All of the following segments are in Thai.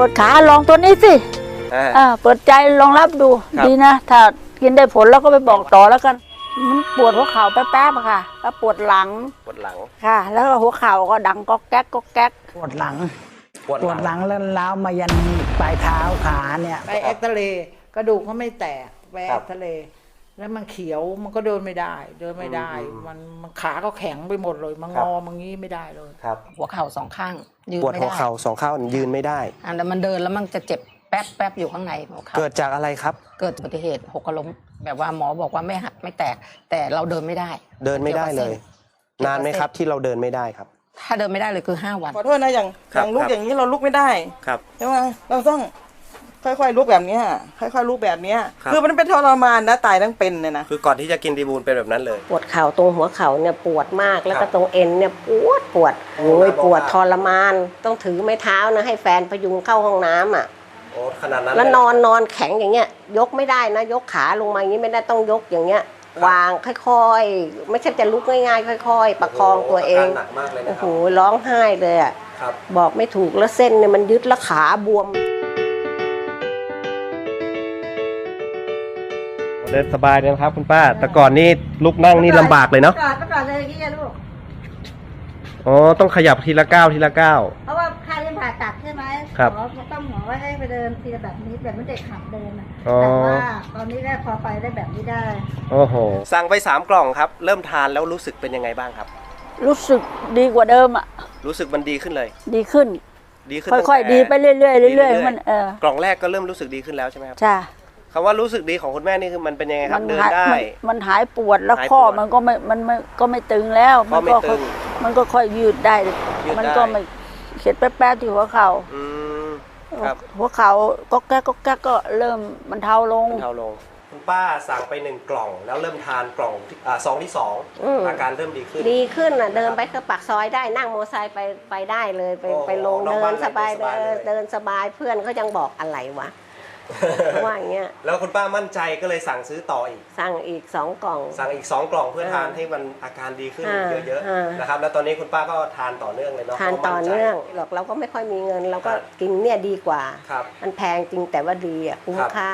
ปวดขาลองตัวนี้สิอ่า อ่าเปิดใจลองรับดูครับ ดีนะถ้ากินได้ผลแล้วก็ไปบอกต่อแล้วกัน มันปวดหัวเข่าแป๊บๆอะค่ะ แล้วปวดหลังปวดหลังค่ะ แล้วก็หัวเข่าก็ดังก๊อกแก๊กก๊อกแก๊ก ปวดหลัง ปวดปวดหลังแล้วล้าวมายันปลายเท้าขาเนี่ย ไปเอ็กซเรย์กระดูกก็ไม่แตก ไปเอ็กซเรย์ แล้วมันเขียวมันก็เดินไม่ได้ เดินไม่ได้มันมันขาก็แข็งไปหมดเลย มันงอมันงี้ไม่ได้เลย ครับ หัวเข่าสองข้างยืนปวดไม่หัวได้เข่าสองข้างยืนไม่ได้ อะแล้วมันเดินแล้วมันจะเจ็บแป๊บแป๊บอยู่ข้างในหัวเข่าเกิดจากอะไรครับ เกิดอุบัติเหตุหกล้มแบบว่าหมอบอกว่าไม่หักไม่แตก แต่เราเดินไม่ได้ เดินไม่ได้เลยนานไหมครับที่เราเดินไม่ได้ครับ ถ้าเดินไม่ได้เลยคือห้าวัน ขอโทษนะอย่างคอรับย่างลุกครับ อย่างนี้เราลุกไม่ได้ครับ ใช่ไหมเราต้อง ค่อยๆลุกแบบเนี้ยค่อยๆลุกแบบเนี้ยครับ คือมันเป็นทรมานนะตายทั้งเป็นเนี่ยนะคือก่อนที่จะกินดีบูลเป็นแบบนั้นเลย ปวดเข่าตรงหัวเข่าเนี่ยปวดมากแล้วครัก็บตรงเอ็นเนี่ยปวดปวดโอ้โอ้ยน่าบอกปวดว่าทรมาน ต้องถือไม้เท้านะให้แฟนพยุงเข้าห้องน้ำอะ โอ้ขนาดนั้นแล้วเยนอนนอนแข็งอย่างเงี้ย ยกไม่ได้นะ ยกขาลงมาอย่างนี้ไม่ได้ต้องยกอย่างเงี้ย วางค่อยๆ ไม่ใช่จะลุกง่ายๆ ค่อย ๆ ประคองตัวเองโโหาการหนักมากเลยนะโอ้คโหรับร้องไห้เลยอะครับ บอกไม่ถูกแล้วเส้นเนี่ยมันยึดแล้วขาบวม เดินสบายเลยนะครับ คุณป้า แต่ก่อนนี่ลุกนั่งนี่ลำบากเลยเนาะก่อนเมื่อก่อนเลยอย่างนี้อะลูก อ๋อต้องขยับทีละก้าวทีละก้าว เพราะว่าค่าเรียนผ่าตัดใช่ไหมครับ หมอต้องหมอไว้ให้ไปเดินทีละแบบนี้แบบไม่เด็กขับเดินอะอ๋อ แต่ว่าตอนนี้ได้พอไปได้แบบนี้ได้ โอ้โห สั่งไปสามกล่องครับ เริ่มทานแล้วรู้สึกเป็นยังไงบ้างครับ รู้สึกดีกว่าเดิมอะ รู้สึกมันดีขึ้นเลย ดีขึ้น ดีขึ้นค่อยตั้งแต่ๆดีไปเรื่อยๆเรื่อยดีเรื่อยๆๆมันเออ กล่องแรกก็เริ่มรู้สึกดีขึ้นแล้วใช่ไหมครับ จ้า คำว่ารู้สึกดีของคุณแม่นี่คือมันเป็นยังไงครับ เดินหายได้ มันมันหายปวดแล้วหายข้อปวดมันก็ไม่มันไม่ก็ไม่ตึงแล้วข้อไม่ก็ตึงมันก็ค่อยยืดได้ ยืดมันได้ก็ไม่เข็ดแป๊บๆที่หัวเข่าอืม ครับ หัวเข่าก็แก๊กก็แก๊กก็เริ่มมันเทาลงบรรเทาลง คุณป้าสั่งไปหนึ่งกล่องแล้วเริ่มทานกล่องที่อ่าซองที่สองอืม อาการเริ่มดีขึ้น ดีขึ้นอะเดินไปคือปากซอยได้นั่งมอเตอร์ไซค์ไปไปได้เลยไปโอ้โหไปลงนอกเดิบ้านนสบายเดินสบายเลยเดินสบายเพื่อนเขายังบอกอะไรวะ เขาว่าอย่างเงี้ยแล้วคุณป้ามั่นใจก็เลยสั่งซื้อต่ออีก สั่งอีกสองกล่อง สั่งอีก2กล่องเพื่ออ่าทานให้มันอาการดีขึ้นอ่าเยอะอ่า ๆนะครับ แล้วตอนนี้คุณป้าก็ทานต่อเนื่องเลยเนาะทานพระต่อมั่ใจ เนื่องหรอกเราก็ไม่ค่อยมีเงิน เราก็ครับ กินเนี่ยดีกว่า ครับ มันแพงจริงแต่ว่าดีอะคุ้มครับ ค่า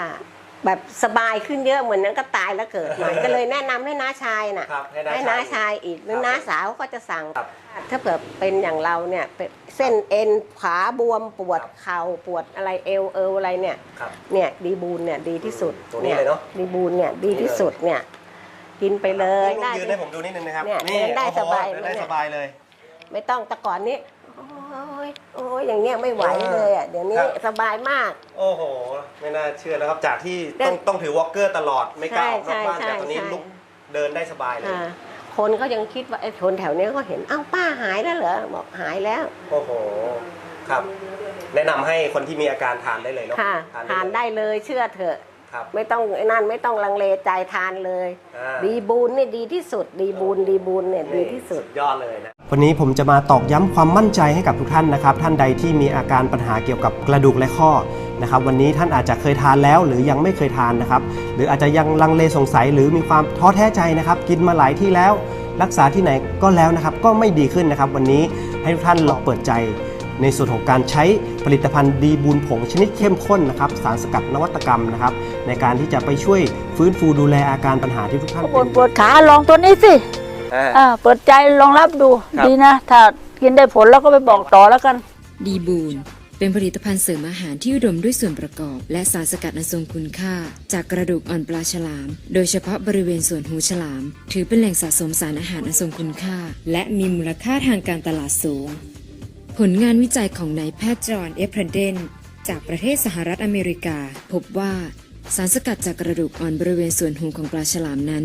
แบบสบายขึ้นเยอะเหมือนนั้นก็ตายแล้วเกิดใหม่ก็เลยแนะนำให้น้าชายน่ะครับให้น้าให้น้าชายชายอีกหรือครับน้าสาวก็จะสั่ง ครับถ้าเผื่อเป็นอย่างเราเนี่ยเป็นเส้นเอ็นขาบวมปวดครับ เข่าปวดอะไรเอวเอวอะไรเนี่ย ครับ เนี่ยดีบูนเนี่ยดีที่สุดตัวนี้เลยเนอะ ดีบูนเนี่ยดีที่สุดเนี่ย กินไปเลย ลุงยืนให้ผมดูนิดนึงนะครับเนี่ยเดินได้โอ้โหสบายเดินได้เนี่ยสบายเลย ไม่ต้องแต่ก่อนนี้ โอ้ยโอ้ยอย่างเงี้ยไม่ไหวเลยอะเดี๋ยวนี้ครับ สบายมาก โอ้โห ไม่น่าเชื่อนะครับ จากที่เดิต้อนงต้องถือวอล์กเกอร์ตลอดไม่กล้าออกนอกบ้านใช่แต่ตอนนี้ใช่ ลุกเดินได้สบายเลย อ่าคนเขายังคิดว่าไอ้คนแถวเนี้ยก็เห็นอ้าวป้าหายแล้วเหรอบอกหายแล้วโอ้โห ครับ แนะนำให้คนที่มีอาการทานได้เลยเนาะค่ะ ทานได้เลยเชื่อเถอะ ครับไม่ต้องไอ้นั่นไม่ต้องลังเลใจทานเลย อ่าดีบูนนี่ดีที่สุด ดีบูนดีบูนเนี่ยดีที่สุด ยอดเลยนะวันนี้ผมจะมาตอกย้ำความมั่นใจให้กับทุกท่านนะครับ ท่านใดที่มีอาการปัญหาเกี่ยวกับกระดูกและข้อนะครับ วันนี้ท่านอาจจะเคยทานแล้ว หรือยังไม่เคยทานนะครับ หรืออาจจะยังลังเลสงสัยหรือมีความท้อแท้ใจนะครับ กินมาหลายที่แล้ว รักษาที่ไหนก็แล้วนะครับ ก็ไม่ดีขึ้นนะครับ วันนี้ให้ทุกท่านลองเปิดใจ ในส่วนของการใช้ผลิตภัณฑ์ดีบูนผงชนิดเข้มข้นนะครับ สารสกัดนวัตกรรมนะครับ ในการที่จะไปช่วยฟื้นฟูดูแลอาการปัญหาที่ทุกท่านปวดนปวดขาลองตัวนี้สิ อ่า อ่าเปิดใจลองรับดูครับ ดีนะ ถ้ากินได้ผลแล้วก็ไปบอกต่อแล้วกัน ดีบูนเป็นผลิตภัณฑ์เสริมอาหารที่อุดมด้วยส่วนประกอบ และสารสกัดอันทรงคุณค่า จากกระดูกอ่อนปลาฉลาม โดยเฉพาะบริเวณส่วนหูฉลาม ถือเป็นแหล่งสะสมสารอาหารอันทรงคุณค่า และมีมูลค่าทางการตลาดสูง ผลงานวิจัยของนายแพทย์จอห์นเอฟเพรเดนจากประเทศสหรัฐอเมริกา พบว่าสารสกัดจากกระดูกอ่อนบริเวณส่วนหูของปลาฉลามนั้น